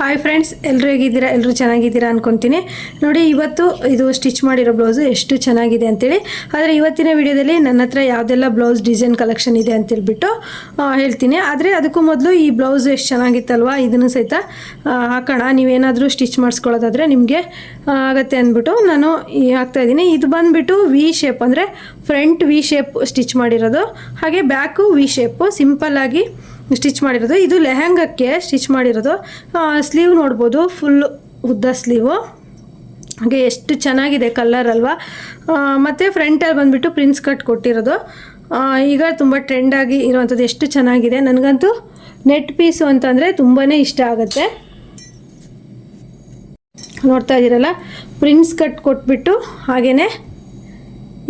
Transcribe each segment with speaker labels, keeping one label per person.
Speaker 1: Hi friends ಎಲ್ಲರೂ ಹೇಗಿದ್ದೀರಾ? ಎಲ್ಲರೂ ಚೆನ್ನಾಗಿದ್ದೀರಾ ಅನ್ಕೊತೀನಿ. ನೋಡಿ, ಇವತ್ತು ಇದು ಸ್ಟಿಚ್ ಮಾಡಿರೋ ಬ್ಲೌಸು ಎಷ್ಟು ಚೆನ್ನಾಗಿದೆ ಅಂತೇಳಿ. ಆದರೆ ಇವತ್ತಿನ ವಿಡಿಯೋದಲ್ಲಿ ನನ್ನ ಹತ್ರ ಯಾವುದೆಲ್ಲ ಬ್ಲೌಸ್ ಡಿಸೈನ್ ಕಲೆಕ್ಷನ್ ಇದೆ ಅಂತೇಳ್ಬಿಟ್ಟು ಹೇಳ್ತೀನಿ. ಆದರೆ ಅದಕ್ಕೂ ಮೊದಲು ಈ ಬ್ಲೌಸ್ ಎಷ್ಟು ಚೆನ್ನಾಗಿತ್ತಲ್ವಾ, ಇದನ್ನು ಸಹಿತ ಹಾಕೋಣ. ನೀವೇನಾದರೂ ಸ್ಟಿಚ್ ಮಾಡಿಸ್ಕೊಳ್ಳೋದಾದರೆ ನಿಮಗೆ ಆಗತ್ತೆ ಅಂದ್ಬಿಟ್ಟು ನಾನು ಹಾಕ್ತಾ ಇದ್ದೀನಿ. ಇದು ಬಂದುಬಿಟ್ಟು ವಿ ಶೇಪ್ ಅಂದರೆ ಫ್ರಂಟ್ ವಿ ಶೇಪ್ ಸ್ಟಿಚ್ ಮಾಡಿರೋದು. ಹಾಗೆ ಬ್ಯಾಕು ವಿ ಶೇಪು ಸಿಂಪಲ್ಲಾಗಿ ಸ್ಟಿಚ್ ಮಾಡಿರೋದು. ಇದು ಲೆಹಂಗಕ್ಕೆ ಸ್ಟಿಚ್ ಮಾಡಿರೋದು. ಸ್ಲೀವ್ ನೋಡ್ಬೋದು ಫುಲ್ ಉದ್ದ ಸ್ಲೀವು ಹಾಗೆ ಎಷ್ಟು ಚೆನ್ನಾಗಿದೆ ಕಲರ್ ಅಲ್ವಾ? ಮತ್ತು ಫ್ರಂಟಲ್ಲಿ ಬಂದುಬಿಟ್ಟು ಪ್ರಿನ್ಸ್ ಕಟ್ ಕೊಟ್ಟಿರೋದು. ಈಗ ತುಂಬ ಟ್ರೆಂಡಾಗಿ ಇರುವಂಥದ್ದು ಎಷ್ಟು ಚೆನ್ನಾಗಿದೆ. ನನಗಂತೂ ನೆಟ್ ಪೀಸು ಅಂತಂದರೆ ತುಂಬಾ ಇಷ್ಟ ಆಗುತ್ತೆ. ನೋಡ್ತಾ ಇದ್ದೀರಲ್ಲ? ಪ್ರಿನ್ಸ್ ಕಟ್ ಕೊಟ್ಬಿಟ್ಟು ಹಾಗೆಯೇ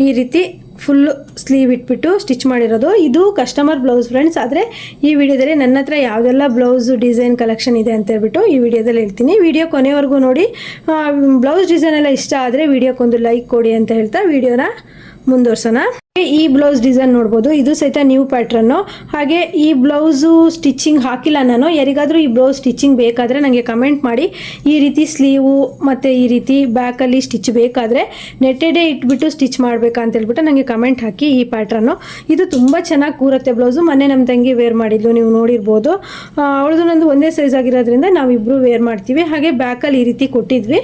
Speaker 1: ಈ ರೀತಿ ಫುಲ್ಲು ಸ್ಲೀವ್ ಇಟ್ಬಿಟ್ಟು ಸ್ಟಿಚ್ ಮಾಡಿರೋದು. ಇದು ಕಸ್ಟಮರ್ ಬ್ಲೌಸ್ ಫ್ರೆಂಡ್ಸ್ ಆದರೆ ಈ ವಿಡಿಯೋದಲ್ಲಿ ನನ್ನ ಹತ್ರ ಯಾವುದೆಲ್ಲ ಬ್ಲೌಸ್ ಡಿಸೈನ್ ಕಲೆಕ್ಷನ್ ಇದೆ ಅಂತ ಹೇಳ್ಬಿಟ್ಟು ಈ ವಿಡಿಯೋದಲ್ಲಿ ಹೇಳ್ತೀನಿ. ವಿಡಿಯೋ ಕೊನೆವರೆಗೂ ನೋಡಿ. ಬ್ಲೌಸ್ ಡಿಸೈನ್ ಎಲ್ಲ ಇಷ್ಟ ಆದರೆ ವಿಡಿಯೋಕ್ಕೊಂದು ಲೈಕ್ ಕೊಡಿ ಅಂತ ಹೇಳ್ತಾ ವಿಡಿಯೋನ ಮುಂದುವರ್ಸೋಣ. ಈ ಬ್ಲೌಸ್ ಡಿಸೈನ್ ನೋಡ್ಬೋದು. ಇದು ಸಹಿತ ನ್ಯೂ ಪ್ಯಾಟ್ರನ್ನು ಹಾಗೆ ಈ ಬ್ಲೌಸು ಸ್ಟಿಚಿಂಗ್ ಹಾಕಿಲ್ಲ ನಾನು. ಯಾರಿಗಾದರೂ ಈ ಬ್ಲೌಸ್ ಸ್ಟಿಚಿಂಗ್ ಬೇಕಾದರೆ ನನಗೆ ಕಮೆಂಟ್ ಮಾಡಿ. ಈ ರೀತಿ ಸ್ಲೀವು ಮತ್ತು ಈ ರೀತಿ ಬ್ಯಾಕಲ್ಲಿ ಸ್ಟಿಚ್ ಬೇಕಾದರೆ ನೆಟ್ಟೆಡೇ ಇಟ್ಬಿಟ್ಟು ಸ್ಟಿಚ್ ಮಾಡಬೇಕಾ ಅಂತ ಹೇಳ್ಬಿಟ್ಟು ನನಗೆ ಕಮೆಂಟ್ ಹಾಕಿ ಈ ಪ್ಯಾಟ್ರನ್ನು ಇದು ತುಂಬ ಚೆನ್ನಾಗಿ ಕೂರುತ್ತೆ ಬ್ಲೌಸು ಮೊನ್ನೆ ನಮ್ಮ ತಂಗಿ ವೇರ್ ಮಾಡಿದ್ಲು. ನೀವು ನೋಡಿರ್ಬೋದು. ಅವಳದು ನಂದು ಒಂದೇ ಸೈಜ್ ಆಗಿರೋದ್ರಿಂದ ನಾವಿಬ್ಬರು ವೇರ್ ಮಾಡ್ತೀವಿ. ಹಾಗೆ ಬ್ಯಾಕಲ್ಲಿ ಈ ರೀತಿ ಕೊಟ್ಟಿದ್ವಿ.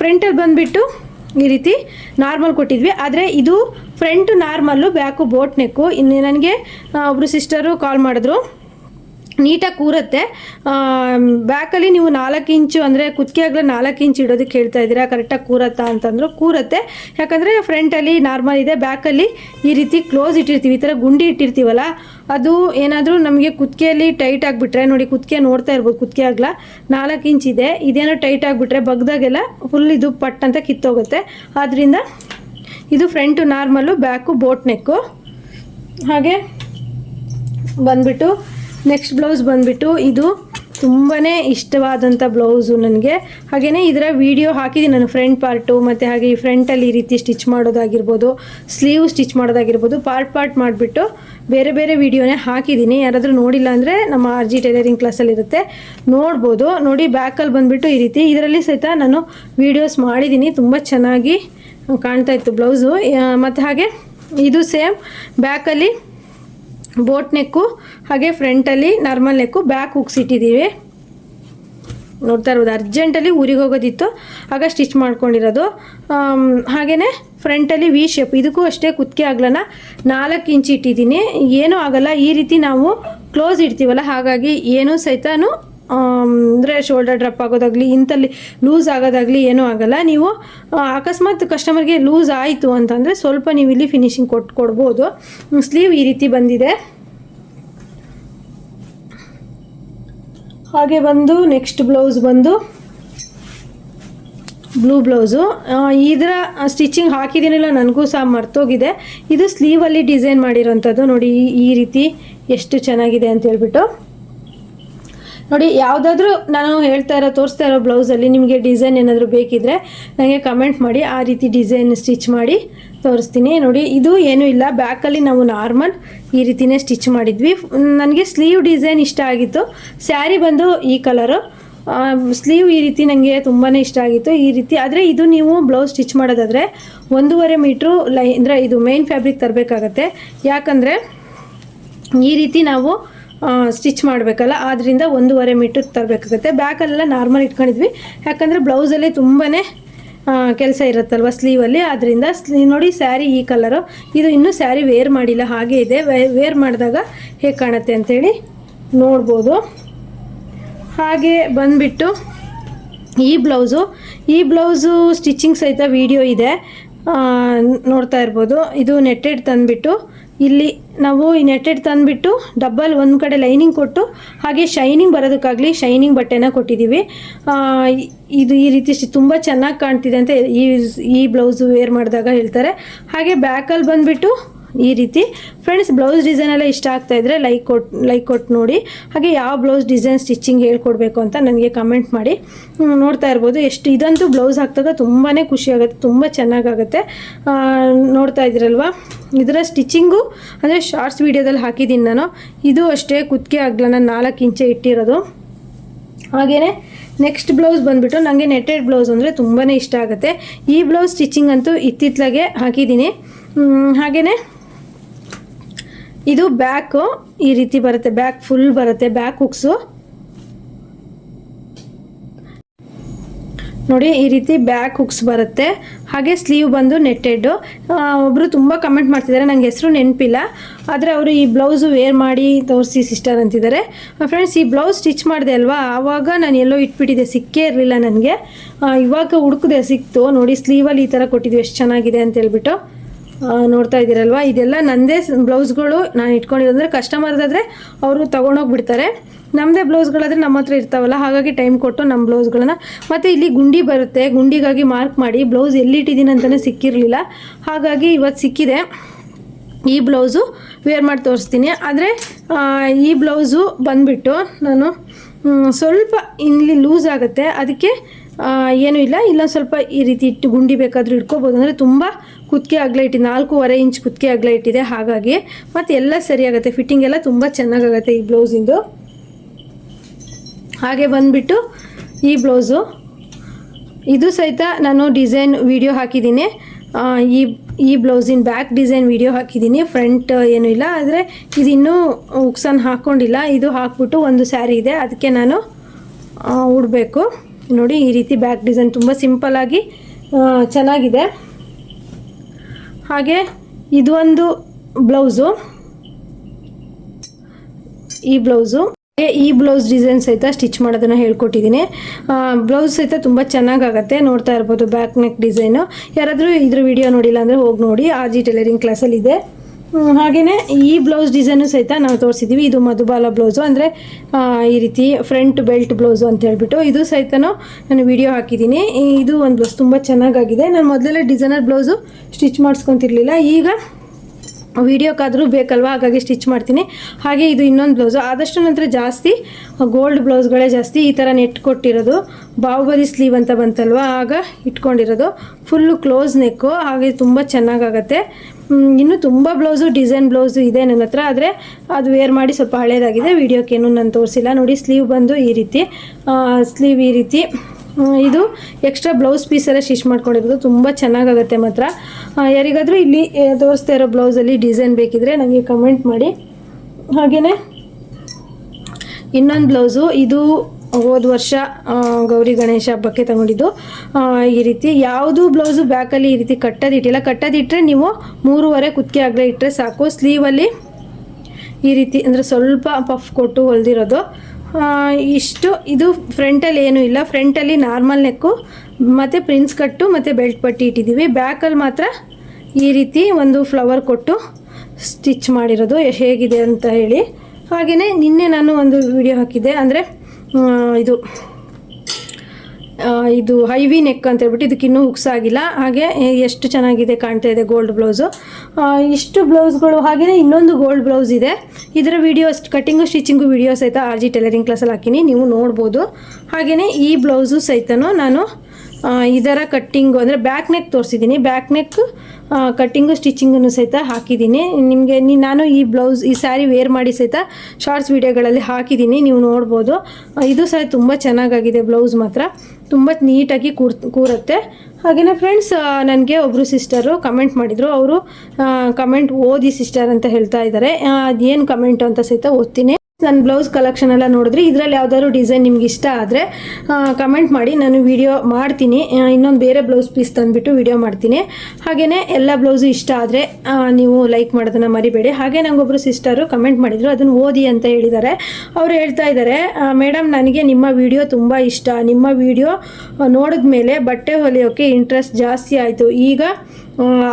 Speaker 1: ಫ್ರಂಟಲ್ಲಿ ಬಂದುಬಿಟ್ಟು ಈ ರೀತಿ ನಾರ್ಮಲ್ ಕೊಟ್ಟಿದ್ವಿ. ಆದರೆ ಇದು front normal back boat neck ಇನ್ನು ನನಗೆ ಒಬ್ಬರು ಸಿಸ್ಟರು ಕಾಲ್ ಮಾಡಿದ್ರು. ನೀಟಾಗಿ ಕೂರುತ್ತೆ. ಬ್ಯಾಕಲ್ಲಿ ನೀವು ನಾಲ್ಕು ಇಂಚು ಅಂದರೆ ಕುತ್ತಿಗೆ ಆಗಲ ನಾಲ್ಕು ಇಂಚು ಇಡೋದಕ್ಕೆ ಹೇಳ್ತಾ ಇದ್ದೀರಾ, ಕರೆಕ್ಟಾಗಿ ಕೂರತ್ತಾ ಅಂತಂದ್ರು ಕೂರುತ್ತೆ. ಯಾಕಂದರೆ ಫ್ರಂಟಲ್ಲಿ ನಾರ್ಮಲ್ ಇದೆ, ಬ್ಯಾಕಲ್ಲಿ ಈ ರೀತಿ ಕ್ಲೋಸ್ ಇಟ್ಟಿರ್ತೀವಿ, ಈ ಥರ ಗುಂಡಿ ಇಟ್ಟಿರ್ತೀವಲ್ಲ, ಅದು ಏನಾದರೂ ನಮಗೆ ಕುತ್ತಿಗೆಯಲ್ಲಿ ಟೈಟ್ ಆಗಿಬಿಟ್ರೆ, ನೋಡಿ ಕುತ್ತಿಗೆ ನೋಡ್ತಾ ಇರ್ಬೋದು, ಕುತ್ತಿಗೆ ಆಗಲ ನಾಲ್ಕು ಇಂಚ್ ಇದೆ, ಇದೇನೋ ಟೈಟ್ ಆಗಿಬಿಟ್ರೆ ಬಗ್ದಾಗೆಲ್ಲ ಫುಲ್ ಇದು ಪಟ್ ಅಂತ ಕಿತ್ತೋಗುತ್ತೆ. ಆದ್ದರಿಂದ ಇದು front normal, back, boat neck. ಹಾಗೆ ಬಂದ್ಬಿಟ್ಟು ನೆಕ್ಸ್ಟ್ ಬ್ಲೌಸ್ ಬಂದ್ಬಿಟ್ಟು ಇದು ತುಂಬಾ ಇಷ್ಟವಾದಂಥ ಬ್ಲೌಸು ನನಗೆ. ಹಾಗೆಯೇ ಇದರ ವಿಡಿಯೋ ಹಾಕಿದ್ದೀನಿ ನಾನು ಫ್ರಂಟ್ ಪಾರ್ಟು ಮತ್ತು ಹಾಗೆ ಈ ಫ್ರಂಟಲ್ಲಿ ಈ ರೀತಿ ಸ್ಟಿಚ್ ಮಾಡೋದಾಗಿರ್ಬೋದು ಸ್ಲೀವ್ ಸ್ಟಿಚ್ ಮಾಡೋದಾಗಿರ್ಬೋದು ಪಾರ್ಟ್ ಪಾರ್ಟ್ ಮಾಡಿಬಿಟ್ಟು ಬೇರೆ ಬೇರೆ ವಿಡಿಯೋನೇ ಹಾಕಿದ್ದೀನಿ ಯಾರಾದರೂ ನೋಡಿಲ್ಲ ಅಂದರೆ ನಮ್ಮ ಆರ್ ಜಿ ಟೈಲರಿಂಗ್ ಕ್ಲಾಸಲ್ಲಿರುತ್ತೆ ನೋಡ್ಬೋದು. ನೋಡಿ ಬ್ಯಾಕಲ್ಲಿ ಬಂದುಬಿಟ್ಟು ಈ ರೀತಿ. ಇದರಲ್ಲಿ ಸಹಿತ ನಾನು ವೀಡಿಯೋಸ್ ಮಾಡಿದ್ದೀನಿ ತುಂಬ ಚೆನ್ನಾಗಿ ಕಾಣ್ತಾ ಇತ್ತು ಬ್ಲೌಸು ಮತ್ತು ಹಾಗೆ ಇದು ಸೇಮ್ ಬ್ಯಾಕಲ್ಲಿ ಬೋಟ್ ನೆಕ್ಕು, ಹಾಗೆ ಫ್ರಂಟಲ್ಲಿ ನಾರ್ಮಲ್ ನೆಕ್ಕು ಬ್ಯಾಕ್ ಹುಕ್ಸ್ ಇಟ್ಟಿದ್ದೀವಿ ನೋಡ್ತಾ ಇರ್ಬೋದು ಅರ್ಜೆಂಟಲ್ಲಿ ಊರಿಗೆ ಹೋಗೋದಿತ್ತು, ಆಗ ಸ್ಟಿಚ್ ಮಾಡ್ಕೊಂಡಿರೋದು. ಹಾಗೆಯೇ ಫ್ರಂಟಲ್ಲಿ ವಿ ಶೇಪ್ ಇದಕ್ಕೂ ಅಷ್ಟೇ ಕುತ್ತಿಗೆ ಆಗಲನ ನಾಲ್ಕು ಇಂಚ್ ಇಟ್ಟಿದ್ದೀನಿ. ಏನೂ ಆಗಲ್ಲ, ಈ ರೀತಿ ನಾವು ಕ್ಲೋಸ್ ಇಡ್ತೀವಲ್ಲ, ಹಾಗಾಗಿ ಏನೂ ಸಹಿತನೂ ಅಂದರೆ ಶೋಲ್ಡರ್ ಡ್ರಪ್ ಆಗೋದಾಗಲಿ ಇಂಥಲ್ಲಿ ಲೂಸ್ ಆಗೋದಾಗಲಿ ಏನೂ ಆಗಲ್ಲ. ನೀವು ಅಕಸ್ಮಾತ್ ಕಸ್ಟಮರ್ಗೆ ಲೂಸ್ ಆಯಿತು ಅಂತಂದರೆ ಸ್ವಲ್ಪ ನೀವು ಇಲ್ಲಿ ಫಿನಿಶಿಂಗ್ ಕೊಟ್ಟು ಕೊಡ್ಬೋದು. ಸ್ಲೀವ್ ಈ ರೀತಿ ಬಂದಿದೆ. ಹಾಗೆ ಬಂದು ನೆಕ್ಸ್ಟ್ ಬ್ಲೌಸ್ ಬಂದು ಬ್ಲೂ ಬ್ಲೌಸು ಇದರ ಸ್ಟಿಚಿಂಗ್ ಹಾಕಿದ್ದೀನಿಲ್ಲ, ನನಗೂ ಸಹ ಮರ್ತೋಗಿದೆ. ಇದು ಸ್ಲೀವಲ್ಲಿ ಡಿಸೈನ್ ಮಾಡಿರೋಂಥದ್ದು ನೋಡಿ ಈ ರೀತಿ ಎಷ್ಟು ಚೆನ್ನಾಗಿದೆ ಅಂತ ಹೇಳ್ಬಿಟ್ಟು. ನೋಡಿ, ಯಾವುದಾದ್ರೂ ನಾನು ಹೇಳ್ತಾ ಇರೋ, ತೋರಿಸ್ತಾ ಇರೋ ಬ್ಲೌಸಲ್ಲಿ ನಿಮಗೆ ಡಿಸೈನ್ ಏನಾದರೂ ಬೇಕಿದ್ರೆ ನನಗೆ ಕಮೆಂಟ್ ಮಾಡಿ, ಆ ರೀತಿ ಡಿಸೈನ್ ಸ್ಟಿಚ್ ಮಾಡಿ ತೋರಿಸ್ತೀನಿ. ನೋಡಿ, ಇದು ಏನೂ ಇಲ್ಲ. ಬ್ಯಾಕಲ್ಲಿ ನಾವು ನಾರ್ಮಲ್ ಈ ರೀತಿನೇ ಸ್ಟಿಚ್ ಮಾಡಿದ್ವಿ. ನನಗೆ ಸ್ಲೀವ್ ಡಿಸೈನ್ ಇಷ್ಟ ಆಗಿತ್ತು. ಸ್ಯಾರಿ ಬಂದು ಈ ಕಲರು ಸ್ಲೀವ್ ಈ ರೀತಿ ನನಗೆ ತುಂಬಾ ಇಷ್ಟ ಆಗಿತ್ತು. ಈ ರೀತಿ, ಆದರೆ ಇದು ನೀವು ಬ್ಲೌಸ್ ಸ್ಟಿಚ್ ಮಾಡೋದಾದರೆ ಒಂದೂವರೆ ಮೀಟ್ರು ಲೈ, ಅಂದರೆ ಇದು ಮೇನ್ ಫ್ಯಾಬ್ರಿಕ್ ತರಬೇಕಾಗತ್ತೆ. ಯಾಕಂದರೆ ಈ ರೀತಿ ನಾವು ಸ್ಟಿಚ್ ಮಾಡಬೇಕಲ್ಲ ಆದ್ದರಿಂದ ಒಂದೂವರೆ ಮೀಟರ್ ತರಬೇಕಾಗುತ್ತೆ. ಬ್ಯಾಕಲ್ಲೆಲ್ಲ ನಾರ್ಮಲ್ ಇಟ್ಕೊಂಡಿದ್ವಿ. ಯಾಕಂದರೆ ಬ್ಲೌಸಲ್ಲಿ ತುಂಬಾ ಕೆಲಸ ಇರುತ್ತಲ್ವ ಸ್ಲೀವಲ್ಲಿ ಆದ್ದರಿಂದ ಸ್ಲೀ ನೋಡಿ ಸ್ಯಾರಿ ಈ ಕಲರು ಇದು ಇನ್ನೂ ಸ್ಯಾರಿ ವೇರ್ ಮಾಡಿಲ್ಲ, ಹಾಗೆ ಇದೆ. ವೇರ್ ಮಾಡಿದಾಗ ಹೇಗೆ ಕಾಣುತ್ತೆ ಅಂಥೇಳಿ ನೋಡ್ಬೋದು. ಹಾಗೆ ಬಂದುಬಿಟ್ಟು ಈ ಬ್ಲೌಸು ಈ ಬ್ಲೌಸು ಸ್ಟಿಚಿಂಗ್ ಸಹಿತ ವಿಡಿಯೋ ಇದೆ. ನೋಡ್ತಾ ಇರ್ಬೋದು. ಇದು ನೆಟ್ಟೆಡ್ ತಂದುಬಿಟ್ಟು ಇಲ್ಲಿ ನಾವು ಈ ನೆಟ್ಟೆಡ್ ತಂದುಬಿಟ್ಟು ಡಬ್ಬಲ್ ಒಂದು ಕಡೆ ಲೈನಿಂಗ್ ಕೊಟ್ಟು ಹಾಗೆ ಶೈನಿಂಗ್ ಬರೋದಕ್ಕಾಗಲಿ ಶೈನಿಂಗ್ ಬಟ್ಟೆನ ಕೊಟ್ಟಿದ್ದೀವಿ ಇದು ಈ ರೀತಿ ತುಂಬ ಚೆನ್ನಾಗಿ ಕಾಣ್ತಿದೆ ಅಂತ ಈ ಈ ಬ್ಲೌಸು ವೇರ್ ಮಾಡಿದಾಗ ಹೇಳ್ತಾರೆ. ಹಾಗೆ ಬ್ಯಾಕಲ್ಲಿ ಬಂದುಬಿಟ್ಟು ಈ ರೀತಿ. ಫ್ರೆಂಡ್ಸ್ ಬ್ಲೌಸ್ ಡಿಸೈನ್ ಎಲ್ಲ ಇಷ್ಟ ಆಗ್ತಾ ಇದ್ರೆ ಲೈಕ್ ಕೊಟ್ಟು ಲೈಕ್ ಕೊಟ್ಟು ನೋಡಿ. ಹಾಗೆ ಯಾವ ಬ್ಲೌಸ್ ಡಿಸೈನ್ ಸ್ಟಿಚಿಂಗ್ ಹೇಳ್ಕೊಡ್ಬೇಕು ಅಂತ ನನಗೆ ಕಮೆಂಟ್ ಮಾಡಿ. ನೋಡ್ತಾ ಇರ್ಬೋದು. ಎಷ್ಟು ಇದಂತೂ ಬ್ಲೌಸ್ ಹಾಕಿದಾಗ ತುಂಬಾ ಖುಷಿ ಆಗುತ್ತೆ, ತುಂಬ ಚೆನ್ನಾಗಾಗುತ್ತೆ. ನೋಡ್ತಾ ಇದ್ದೀರಲ್ವಾ ಇದರ ಸ್ಟಿಚಿಂಗು ಅಂದರೆ ಶಾರ್ಟ್ಸ್ ವೀಡಿಯೋದಲ್ಲಿ ಹಾಕಿದ್ದೀನಿ ನಾನು. ಇದು ಅಷ್ಟೇ, ಕುತ್ತಿಗೆ ನಾನು ನಾಲ್ಕು ಇಂಚೆ ಇಟ್ಟಿರೋದು. ಹಾಗೆಯೇ ನೆಕ್ಸ್ಟ್ ಬ್ಲೌಸ್ ಬಂದುಬಿಟ್ಟು ನನಗೆ ನೆಟ್ಟೆಡ್ ಬ್ಲೌಸ್ ಅಂದರೆ ತುಂಬಾ ಇಷ್ಟ ಆಗುತ್ತೆ. ಈ ಬ್ಲೌಸ್ ಸ್ಟಿಚಿಂಗ್ ಅಂತೂ ಇತ್ತಿತ್ಲಾಗೆ ಹಾಕಿದ್ದೀನಿ ಹಾಗೆಯೇ ಇದು ಬ್ಯಾಕು ಈ ರೀತಿ ಬರುತ್ತೆ. ಬ್ಯಾಕ್ ಫುಲ್ ಬರುತ್ತೆ. ಬ್ಯಾಕ್ ಹುಕ್ಸು ನೋಡಿ, ಈ ರೀತಿ ಬ್ಯಾಕ್ ಹುಕ್ಸ್ ಬರುತ್ತೆ. ಹಾಗೆ ಸ್ಲೀವ್ ಬಂದು ನೆಟ್ಟೆಡ್ಡು ಒಬ್ಬರು ತುಂಬ ಕಮೆಂಟ್ ಮಾಡ್ತಿದ್ದಾರೆ. ನನಗೆ ಹೆಸರು ನೆನಪಿಲ್ಲ. ಆದರೆ ಅವರು ಈ ಬ್ಲೌಸು ವೇರ್ ಮಾಡಿ ತೋರಿಸಿ ಸಿಸ್ಟರ್ ಅಂತಿದ್ದಾರೆ. ಫ್ರೆಂಡ್ಸ್ ಈ ಬ್ಲೌಸ್ ಸ್ಟಿಚ್ ಮಾಡಿದೆ ಅಲ್ವಾ? ಆವಾಗ ನಾನು ಎಲ್ಲೋ ಇಟ್ಬಿಟ್ಟಿದ್ದೆ. ಸಿಕ್ಕೇ ಇರಲಿಲ್ಲ ನನಗೆ. ಇವಾಗ ಹುಡುಕಿದೆ ಸಿಕ್ತು. ನೋಡಿ ಸ್ಲೀವಲ್ಲಿ ಈ ಥರ ಕೊಟ್ಟಿದ್ವಿ. ಎಷ್ಟು ಚೆನ್ನಾಗಿದೆ ಅಂತ ಹೇಳ್ಬಿಟ್ಟು. ನೋಡ್ತಾ ಇದ್ದೀರಲ್ವಾ? ಇದೆಲ್ಲ ನನ್ನದೇ ಬ್ಲೌಸ್ಗಳು ನಾನು ಇಟ್ಕೊಂಡಿರೋದಂದರೆ ಕಸ್ಟಮರ್ದಾದರೆ ಅವರು ತೊಗೊಂಡೋಗ್ಬಿಡ್ತಾರೆ. ನಮ್ಮದೇ ಬ್ಲೌಸ್ಗಳಾದರೆ ನಮ್ಮ ಹತ್ರ ಇರ್ತಾವಲ್ಲ, ಹಾಗಾಗಿ ಟೈಮ್ ಕೊಟ್ಟು ನಮ್ಮ ಬ್ಲೌಸ್ಗಳನ್ನ. ಮತ್ತು ಇಲ್ಲಿ ಗುಂಡಿ ಬರುತ್ತೆ. ಗುಂಡಿಗಾಗಿ ಮಾರ್ಕ್ ಮಾಡಿ ಬ್ಲೌಸ್ ಎಲ್ಲಿಟ್ಟಿದ್ದೀನಿ ಅಂತಲೇ ಸಿಕ್ಕಿರಲಿಲ್ಲ. ಹಾಗಾಗಿ ಇವತ್ತು ಸಿಕ್ಕಿದೆ. ಈ ಬ್ಲೌಸು ವೇರ್ ಮಾಡಿ ತೋರಿಸ್ತೀನಿ. ಆದರೆ ಈ ಬ್ಲೌಸು ಬಂದುಬಿಟ್ಟು ನಾನು ಸ್ವಲ್ಪ ಇಲ್ಲಿ ಲೂಸ್ ಆಗುತ್ತೆ. ಅದಕ್ಕೆ ಏನೂ ಇಲ್ಲ. ಇಲ್ಲೊಂದು ಸ್ವಲ್ಪ ಈ ರೀತಿ ಇಟ್ಟು ಗುಂಡಿ ಬೇಕಾದರೂ ಇಟ್ಕೋಬೋದು. ಅಂದರೆ ತುಂಬ ಕುತ್ತಿಗೆ ಅಗಲ ಇಟ್ಟಿದೆ. ನಾಲ್ಕೂವರೆ ಇಂಚ್ ಕುತ್ತಿಗೆ ಅಗಲ ಇಟ್ಟಿದೆ ಹಾಗಾಗಿ. ಮತ್ತು ಎಲ್ಲ ಸರಿಯಾಗುತ್ತೆ. ಫಿಟ್ಟಿಂಗ್ ಎಲ್ಲ ತುಂಬ ಚೆನ್ನಾಗಾಗುತ್ತೆ ಈ ಬ್ಲೌಸಿಂದು ಹಾಗೆ ಬಂದುಬಿಟ್ಟು ಈ ಬ್ಲೌಸು ಇದು ಸಹಿತ ನಾನು ಡಿಸೈನ್ ವಿಡಿಯೋ ಹಾಕಿದ್ದೀನಿ. ಈ ಈ ಬ್ಲೌಸಿನ ಬ್ಯಾಕ್ ಡಿಸೈನ್ ವಿಡಿಯೋ ಹಾಕಿದ್ದೀನಿ. ಫ್ರಂಟ್ ಏನೂ ಇಲ್ಲ. ಆದರೆ ಇದು ಇನ್ನೂ ಹಾಕ್ಕೊಂಡಿಲ್ಲ ಇದು ಹಾಕ್ಬಿಟ್ಟು ಒಂದು ಸ್ಯಾರಿ ಇದೆ. ಅದಕ್ಕೆ ನಾನು ಉಡಬೇಕು. ನೋಡಿ, ಈ ರೀತಿ ಬ್ಯಾಕ್ ಡಿಸೈನ್ ತುಂಬ ಆಗಿ ಚೆನ್ನಾಗಿದೆ. ಹಾಗೆ, ಇದು ಒಂದು ಬ್ಲೌಸು ಈ ಬ್ಲೌಸು ಈ ಬ್ಲೌಸ್ ಡಿಸೈನ್ ಸಹಿತ ಸ್ಟಿಚ್ ಮಾಡೋದನ್ನು ಹೇಳ್ಕೊಟ್ಟಿದ್ದೀನಿ. ಬ್ಲೌಸ್ ಸಹಿತ ತುಂಬ ಚೆನ್ನಾಗಾಗತ್ತೆ. ನೋಡ್ತಾ ಇರ್ಬೋದು ಬ್ಯಾಕ್ ನೆಕ್ ಡಿಸೈನು ಯಾರಾದರೂ ಇದ್ರ ವಿಡಿಯೋ ನೋಡಿಲ್ಲ ಅಂದರೆ ಹೋಗಿ ನೋಡಿ. ಆರ್ ಜಿ ಟೈಲರಿಂಗ್ ಕ್ಲಾಸಲ್ಲಿ ಇದೆ. ಹಾಗೆಯೇ ಈ ಬ್ಲೌಸ್ ಡಿಸೈನು ಸಹಿತ ನಾವು ತೋರಿಸಿದ್ದೀವಿ ಇದು ಮಧುಬಾಲ ಬ್ಲೌಸು ಅಂದರೆ ಈ ರೀತಿ ಫ್ರಂಟ್ ಬೆಲ್ಟ್ ಬ್ಲೌಸು ಅಂತ ಹೇಳ್ಬಿಟ್ಟು ಇದು ಸಹಿತ ನಾನು ವಿಡಿಯೋ ಹಾಕಿದ್ದೀನಿ. ಇದು ಒಂದು ಬ್ಲೌಸ್ ತುಂಬ ಚೆನ್ನಾಗಾಗಿದೆ. ನಾನು ಮೊದಲೆಲ್ಲ ಡಿಸೈನರ್ ಬ್ಲೌಸು ಸ್ಟಿಚ್ ಮಾಡಿಸ್ಕೊತಿರ್ಲಿಲ್ಲ. ಈಗ ವೀಡಿಯೋಕ್ಕಾದರೂ ಬೇಕಲ್ವಾ? ಹಾಗಾಗಿ ಸ್ಟಿಚ್ ಮಾಡ್ತೀನಿ. ಹಾಗೆ ಇದು ಇನ್ನೊಂದು ಬ್ಲೌಸು ಆದಷ್ಟು ನಂತರ ಜಾಸ್ತಿ ಗೋಲ್ಡ್ ಬ್ಲೌಸ್ಗಳೇ ಜಾಸ್ತಿ ಈ ಥರ ನೆಟ್ ಕೊಟ್ಟಿರೋದು. ಬಾಹುಬಲಿ ಸ್ಲೀವ್ ಅಂತ ಬಂತಲ್ವಾ? ಆಗ ಇಟ್ಕೊಂಡಿರೋದು. ಫುಲ್ಲು ಕ್ಲೋಸ್ ನೆಕ್ಕು ಹಾಗೆ ತುಂಬ ಚೆನ್ನಾಗಾಗತ್ತೆ. ಇನ್ನೂ ತುಂಬ ಬ್ಲೌಸು ಡಿಸೈನ್ ಬ್ಲೌಸು ಇದೆ ನನ್ನ ಹತ್ರ. ಆದರೆ ಅದು ವೇರ್ ಮಾಡಿ ಸ್ವಲ್ಪ ಹಳೇದಾಗಿದೆ. ವೀಡಿಯೋಕ್ಕೇನು ನಾನು ತೋರಿಸಿಲ್ಲ. ನೋಡಿ ಸ್ಲೀವ್ ಬಂದು ಈ ರೀತಿ. ಸ್ಲೀವ್ ಈ ರೀತಿ. ಇದು ಎಕ್ಸ್ಟ್ರಾ ಬ್ಲೌಸ್ ಪೀಸೆಲ್ಲ ಸ್ಟಿಚ್ ಮಾಡ್ಕೊಂಡಿರೋದು. ತುಂಬ ಚೆನ್ನಾಗಾಗುತ್ತೆ ಮಾತ್ರ. ಯಾರಿಗಾದರೂ ಇಲ್ಲಿ ತೋರಿಸ್ತಾ ಇರೋ ಬ್ಲೌಸಲ್ಲಿ ಡಿಸೈನ್ ಬೇಕಿದ್ರೆ ನನಗೆ ಕಮೆಂಟ್ ಮಾಡಿ. ಹಾಗೆಯೇ ಇನ್ನೊಂದು ಬ್ಲೌಸು ಇದು ಹೋದ ವರ್ಷ ಗೌರಿ ಗಣೇಶ ಹಬ್ಬಕ್ಕೆ ತಗೊಂಡಿದ್ದು. ಈ ರೀತಿ ಯಾವುದು ಬ್ಲೌಸು ಬ್ಯಾಕಲ್ಲಿ ಈ ರೀತಿ ಕಟ್ಟೋದಿಟ್ಟಿಲ್ಲ ಕಟ್ಟೋದಿಟ್ಟರೆ ನೀವು ಮೂರುವರೆ ಕುತ್ತಿಗೆ ಆಗಲೇ ಇಟ್ಟರೆ ಸಾಕು. ಸ್ಲೀವಲ್ಲಿ ಈ ರೀತಿ ಅಂದರೆ ಸ್ವಲ್ಪ ಪಫ್ ಕೊಟ್ಟು ಹೊಲ್ದಿರೋದು. ಇಷ್ಟು, ಇದು ಫ್ರಂಟಲ್ಲಿ ಏನೂ ಇಲ್ಲ. ಫ್ರಂಟಲ್ಲಿ ನಾರ್ಮಲ್ ನೆಕ್ಕು, ಮತ್ತು ಪ್ರಿನ್ಸ್ ಕಟ್ಟು, ಮತ್ತು ಬೆಲ್ಟ್ ಪಟ್ಟಿ ಇಟ್ಟಿದ್ದೀವಿ. ಬ್ಯಾಕಲ್ಲಿ ಮಾತ್ರ ಈ ರೀತಿ ಒಂದು ಫ್ಲವರ್ ಕೊಟ್ಟು ಸ್ಟಿಚ್ ಮಾಡಿರೋದು ಹೇಗಿದೆ ಅಂತ ಹೇಳಿ. ಹಾಗೆಯೇ ನಿನ್ನೆ ನಾನು ಒಂದು ವಿಡಿಯೋ ಹಾಕಿದ್ದೆ. ಅಂದರೆ ಇದು ಇದು ಹೈವಿ ನೆಕ್ ಅಂತ ಹೇಳ್ಬಿಟ್ಟು ಇದಕ್ಕೆ ಇನ್ನೂ ಹುಕ್ಸ್ ಆಗಿಲ್ಲ ಹಾಗೆ ಎಷ್ಟು ಚೆನ್ನಾಗಿದೆ ಕಾಣ್ತಾ ಇದೆ ಗೋಲ್ಡ್ ಬ್ಲೌಸು. ಇಷ್ಟು ಬ್ಲೌಸ್ಗಳು ಹಾಗೆಯೇ ಇನ್ನೊಂದು ಗೋಲ್ಡ್ ಬ್ಲೌಸ್ ಇದೆ. ಇದರ ವಿಡಿಯೋ ಕಟ್ಟಿಂಗು, ಸ್ಟಿಚಿಂಗು ವಿಡಿಯೋ ಸಹಿತ ಆರ್ ಜಿ ಟೈಲರಿಂಗ್ ಕ್ಲಾಸಲ್ಲಿ ಹಾಕಿನಿ, ನೀವು ನೋಡ್ಬೋದು. ಹಾಗೆಯೇ ಈ ಬ್ಲೌಸು ಸಹಿತನೂ ನಾನು ಇದರ ಕಟ್ಟಿಂಗು ಅಂದರೆ ಬ್ಯಾಕ್ ನೆಕ್ ತೋರಿಸಿದ್ದೀನಿ ಬ್ಯಾಕ್ ನೆಕ್ ಕಟ್ಟಿಂಗು, ಸ್ಟಿಚಿಂಗನ್ನು ಸಹಿತ ಹಾಕಿದ್ದೀನಿ ನಿಮಗೆ ನೀ, ನಾನು ಈ ಬ್ಲೌಸ್, ಈ ಸ್ಯಾರಿ ವೇರ್ ಮಾಡಿ ಸಹಿತ ಶಾರ್ಟ್ಸ್ ವೀಡಿಯೋಗಳಲ್ಲಿ ಹಾಕಿದ್ದೀನಿ ನೀವು ನೋಡ್ಬೋದು. ಇದು ಸಹ ತುಂಬ ಚೆನ್ನಾಗಾಗಿದೆ ಬ್ಲೌಸ್ ಮಾತ್ರ. ತುಂಬ ನೀಟಾಗಿ ಕೂರ್, ಕೂರುತ್ತೆ. ಹಾಗೆಯೇ ಫ್ರೆಂಡ್ಸ್ ನನಗೆ ಒಬ್ಬರು ಸಿಸ್ಟರು ಕಮೆಂಟ್ ಮಾಡಿದರು. ಅವರು ಕಮೆಂಟ್ ಓದಿ ಸಿಸ್ಟರ್ ಅಂತ ಹೇಳ್ತಾ ಇದ್ದಾರೆ. ಅದೇನು ಕಮೆಂಟು ಅಂತ ಸಹಿತ ಓದ್ತೀನಿ. ನನ್ನ ಬ್ಲೌಸ್ ಕಲೆಕ್ಷನ್ ಎಲ್ಲ ನೋಡಿದ್ರಿ ಇದರಲ್ಲಿ ಯಾವ್ದಾದ್ರು ಡಿಸೈನ್ ನಿಮ್ಗೆ ಇಷ್ಟ ಆದರೆ ಕಮೆಂಟ್ ಮಾಡಿ. ನಾನು ವಿಡಿಯೋ ಮಾಡ್ತೀನಿ. ಇನ್ನೊಂದು ಬೇರೆ ಬ್ಲೌಸ್ ಪೀಸ್ ತಂದುಬಿಟ್ಟು ವಿಡಿಯೋ ಮಾಡ್ತೀನಿ. ಹಾಗೆಯೇ ಎಲ್ಲ ಬ್ಲೌಸು ಇಷ್ಟ ಆದರೆ ನೀವು ಲೈಕ್ ಮಾಡೋದನ್ನು ಮರಿಬೇಡಿ. ಹಾಗೆ ನನಗೊಬ್ಬರು ಸಿಸ್ಟರು ಕಮೆಂಟ್ ಮಾಡಿದರು, ಅದನ್ನು ಓದಿ ಅಂತ ಹೇಳಿದ್ದಾರೆ. ಅವರು ಹೇಳ್ತಾ ಇದ್ದಾರೆ ಮೇಡಮ್ ನನಗೆ ನಿಮ್ಮ ವಿಡಿಯೋ ತುಂಬ ಇಷ್ಟ. ನಿಮ್ಮ ವಿಡಿಯೋ ನೋಡಿದ ಮೇಲೆ ಬಟ್ಟೆ ಹೊಲಿಯೋಕ್ಕೆ ಇಂಟ್ರೆಸ್ಟ್ ಜಾಸ್ತಿ ಆಯಿತು. ಈಗ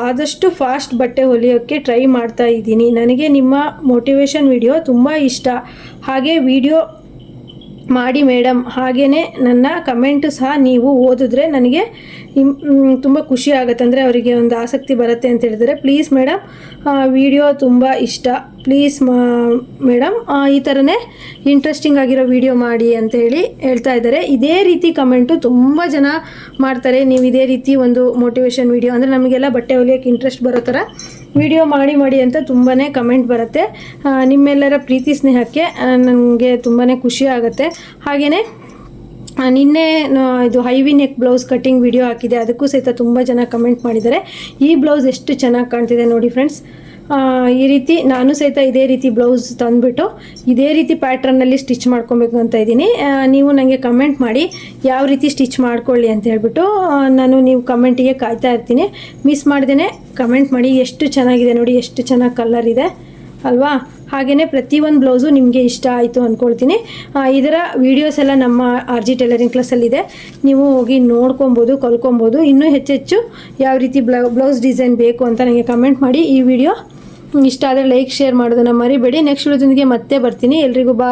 Speaker 1: ಆದಷ್ಟು ಫಾಸ್ಟ್ ಬಟ್ಟೆ ಹೊಲಿಯೋಕ್ಕೆ ಟ್ರೈ ಮಾಡ್ತಾ ಇದ್ದೀನಿ. ನನಗೆ ನಿಮ್ಮ ಮೋಟಿವೇಶನ್ ವಿಡಿಯೋ ತುಂಬ ಇಷ್ಟ. ಹಾಗೆ ವಿಡಿಯೋ ಮಾಡಿ ಮೇಡಮ್. ಹಾಗೆಯೇ ನನ್ನ ಕಮೆಂಟು ಸಹ ನೀವು ಓದಿದ್ರೆ ನನಗೆ ತುಂಬ ಖುಷಿ ಆಗುತ್ತೆ. ಅಂದರೆ ಅವರಿಗೆ ಒಂದು ಆಸಕ್ತಿ ಬರುತ್ತೆ ಅಂತ ಹೇಳಿದರೆ ಪ್ಲೀಸ್ ಮೇಡಮ್ ವಿಡಿಯೋ ತುಂಬ ಇಷ್ಟ. ಪ್ಲೀಸ್ ಮೇಡಮ್ ಈ ಥರನೇ ಇಂಟ್ರೆಸ್ಟಿಂಗ್ ಆಗಿರೋ ವಿಡಿಯೋ ಮಾಡಿ ಅಂತ ಹೇಳಿ ಹೇಳ್ತಾ ಇದ್ದಾರೆ. ಇದೇ ರೀತಿ ಕಮೆಂಟು ತುಂಬ ಜನ ಮಾಡ್ತಾರೆ. ನೀವು ಇದೇ ರೀತಿ ಒಂದು ಮೋಟಿವೇಶನ್ ವಿಡಿಯೋ. ಅಂದರೆ ನಮಗೆಲ್ಲ ಬಟ್ಟೆ ಹೊಲಿಯೋಕ್ಕೆ ಇಂಟ್ರೆಸ್ಟ್ ಬರೋ ಥರ ವಿಡಿಯೋ ಮಾಡಿ ಮಾಡಿ ಅಂತ ತುಂಬಾ ಕಮೆಂಟ್ ಬರುತ್ತೆ. ನಿಮ್ಮೆಲ್ಲರ ಪ್ರೀತಿ ಸ್ನೇಹಕ್ಕೆ ನನಗೆ ತುಂಬಾ ಖುಷಿ ಆಗುತ್ತೆ. ಹಾಗೆಯೇ ನಿನ್ನೆ ಇದು heavy neck blouse cutting video ಹಾಕಿದೆ. ಅದಕ್ಕೂ ಸಹಿತ ತುಂಬ ಜನ ಕಮೆಂಟ್ ಮಾಡಿದ್ದಾರೆ. ಈ ಬ್ಲೌಸ್ ಎಷ್ಟು ಚೆನ್ನಾಗಿ ಕಾಣ್ತಿದೆ ನೋಡಿ ಫ್ರೆಂಡ್ಸ್. ಈ ರೀತಿ ನಾನು ಸಹಿತ ಇದೇ ರೀತಿ ಬ್ಲೌಸ್ ತಂದುಬಿಟ್ಟು ಇದೇ ರೀತಿ ಪ್ಯಾಟ್ರನ್ನಲ್ಲಿ ಸ್ಟಿಚ್ ಮಾಡ್ಕೊಬೇಕು ಅಂತ ಇದ್ದೀನಿ. ನೀವು ನನಗೆ ಕಮೆಂಟ್ ಮಾಡಿ ಯಾವ ರೀತಿ ಸ್ಟಿಚ್ ಮಾಡ್ಕೊಳ್ಳಿ ಅಂತ ಹೇಳ್ಬಿಟ್ಟು ನಾನು ನೀವು ಕಮೆಂಟಿಗೆ ಕಾಯ್ತಾ ಇರ್ತೀನಿ. ಮಿಸ್ ಮಾಡ್ದೇ ಕಮೆಂಟ್ ಮಾಡಿ ಎಷ್ಟು ಚೆನ್ನಾಗಿದೆ ನೋಡಿ, ಎಷ್ಟು ಚೆನ್ನಾಗಿ ಕಲರ್ ಇದೆ. ಅಲ್ವಾ? ಹಾಗೆಯೇ ಪ್ರತಿಯೊಂದು ಬ್ಲೌಸು ನಿಮಗೆ ಇಷ್ಟ ಆಯಿತು ಅಂದ್ಕೊಳ್ತೀನಿ ಇದರ ವೀಡಿಯೋಸ್ ಎಲ್ಲ ನಮ್ಮ ಆರ್ ಜಿ ಟೈಲರಿಂಗ್ ಕ್ಲಾಸಲ್ಲಿದೆ. ನೀವು ಹೋಗಿ ನೋಡ್ಕೊಬೋದು, ಕಲ್ಕೊಬೋದು. ಇನ್ನೂ ಹೆಚ್ಚೆಚ್ಚು ಯಾವ ರೀತಿ ಬ್ಲೌ, ಬ್ಲೌಸ್ ಡಿಸೈನ್ ಬೇಕು ಅಂತ ನನಗೆ ಕಮೆಂಟ್ ಮಾಡಿ ಈ ವಿಡಿಯೋ ಇಷ್ಟ ಆದರೆ ಲೈಕ್ ಶೇರ್ ಮಾಡೋದನ್ನು ಮರಿಬೇಡಿ. ನೆಕ್ಸ್ಟ್ ವಿಡಿಯೋದೊಂದಿಗೆ ಮತ್ತೆ ಬರ್ತೀನಿ. ಎಲ್ರಿಗೂ ಬಾ